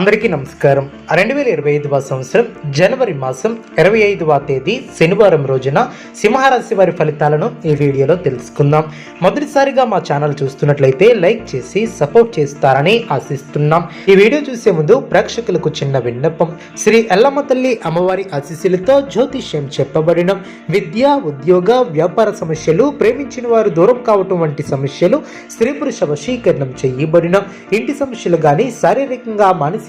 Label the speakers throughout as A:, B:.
A: అందరికీ నమస్కారం. రెండు వేల ఇరవై ఐదవ సంవత్సరం జనవరి మాసం ఇరవై ఐదవ తేదీ శనివారం రోజున సింహరాశి వారి ఫలితాలను ఈ వీడియోలో తెలుసుకుందాం. మొదటిసారిగా మా ఛానల్ చూస్తున్నట్లయితే లైక్ చేసి సపోర్ట్ చేస్తారని ఆశిస్తున్నాం. ఈ వీడియో చూసే ముందు ప్రేక్షకులకు చిన్న విన్నపం. శ్రీ ఎల్లమ్మ తల్లి అమ్మవారి ఆశీస్సులతో జ్యోతిష్యం చెప్పబడిన. విద్య ఉద్యోగ వ్యాపార సమస్యలు ప్రేమించిన వారు దూరం కావటం వంటి సమస్యలు స్త్రీ పురుష వశీకరణం చేయబడిన. ఇంటి సమస్యలు కానీ శారీరకంగా మానసిక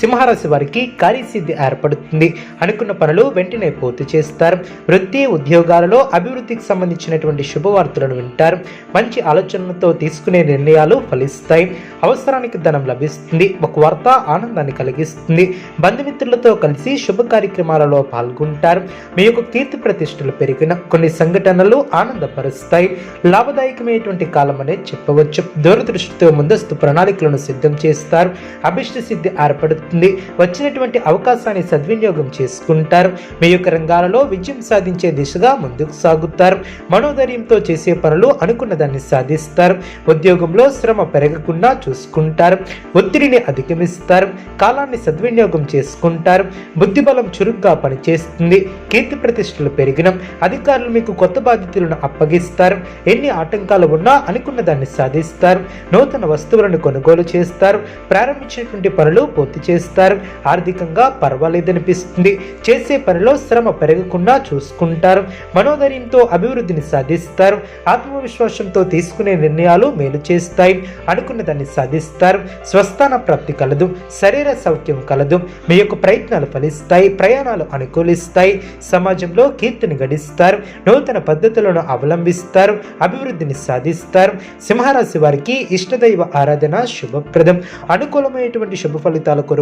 A: సింహరాశి వారికి కార్యసిద్ధి ఏర్పడుతుంది. అనుకున్న పనులు వెంటనే పూర్తి చేస్తారు. వృత్తి ఉద్యోగాలలో అభివృద్ధికి సంబంధించినటువంటి శుభవార్తలను వింటారు. మంచి ఆలోచనలతో తీసుకునే నిర్ణయాలు ఫలిస్తాయి. అవసరానికి ధనం లభిస్తుంది. ఒక వార్త ఆనందాన్ని కలిగిస్తుంది. బంధుమిత్రులతో కలిసి శుభ కార్యక్రమాలలో పాల్గొంటారు. మీ యొక్క కీర్తి ప్రతిష్టలు పెరిగిన కొన్ని సంఘటనలు ఆనందపరుస్తాయి. లాభదాయకమైనటువంటి కాలం అనేది చెప్పవచ్చు. దూరదృష్టితో ముందస్తు ప్రణాళికలను సిద్ధం చేస్తారు. అభిష్ట సిద్ధి ఏర్పడుతుంది. వచ్చినటువంటి అవకాశాన్ని సద్వినియోగం చేసుకుంటారు. మీ యొక్క రంగాలలో విజయం సాధించే దిశగా ముందుకు సాగుతారు. మనోధైర్యంతో చేసే పనులు అనుకున్న దాన్ని సాధిస్తారు. ఉద్యోగంలో శ్రమ పెరగకుండా చూసుకుంటారు. ఒత్తిడిని అధిగమిస్తారు. కాలాన్ని సద్వినియోగం చేసుకుంటారు. బుద్ధిబలం చురుగ్గా పనిచేస్తుంది. కీర్తి ప్రతిష్టలు పెరిగిన అధికారులు మీకు కొత్త బాధ్యతలను అప్పగిస్తారు. ఎన్ని ఆటంకాలు ఉన్నా అనుకున్న దాన్ని సాధిస్తారు. నూతన వస్తువులను కొనుగోలు చేస్తారు. ప్రారంభించినటువంటి పనులు పూర్తి చేస్తారు ఆర్థికంగా పర్వాలేదనిపిస్తుంది. చేసే పనిలో శ్రమ పెరగకుండా చూసుకుంటారు. మనోధైర్యంతో అభివృద్ధిని సాధిస్తారు. ఆత్మవిశ్వాసంతో తీసుకునే నిర్ణయాలు మేలు చేస్తాయి. అనుకున్న దాన్ని సాధిస్తారు. స్వస్థాన ప్రాప్తి కలదు. శరీర సౌఖ్యం కలదు. మీ యొక్క ప్రయత్నాలు ఫలిస్తాయి. ప్రయాణాలు అనుకూలిస్తాయి. సమాజంలో కీర్తిని గడిస్తారు. నూతన పద్ధతులను అవలంబిస్తారు. అభివృద్ధిని సాధిస్తారు. సింహరాశి వారికి ఇష్టదైవ ఆరాధన శుభప్రదం. అనుకూలమైనటువంటి శుభ ఫలితాల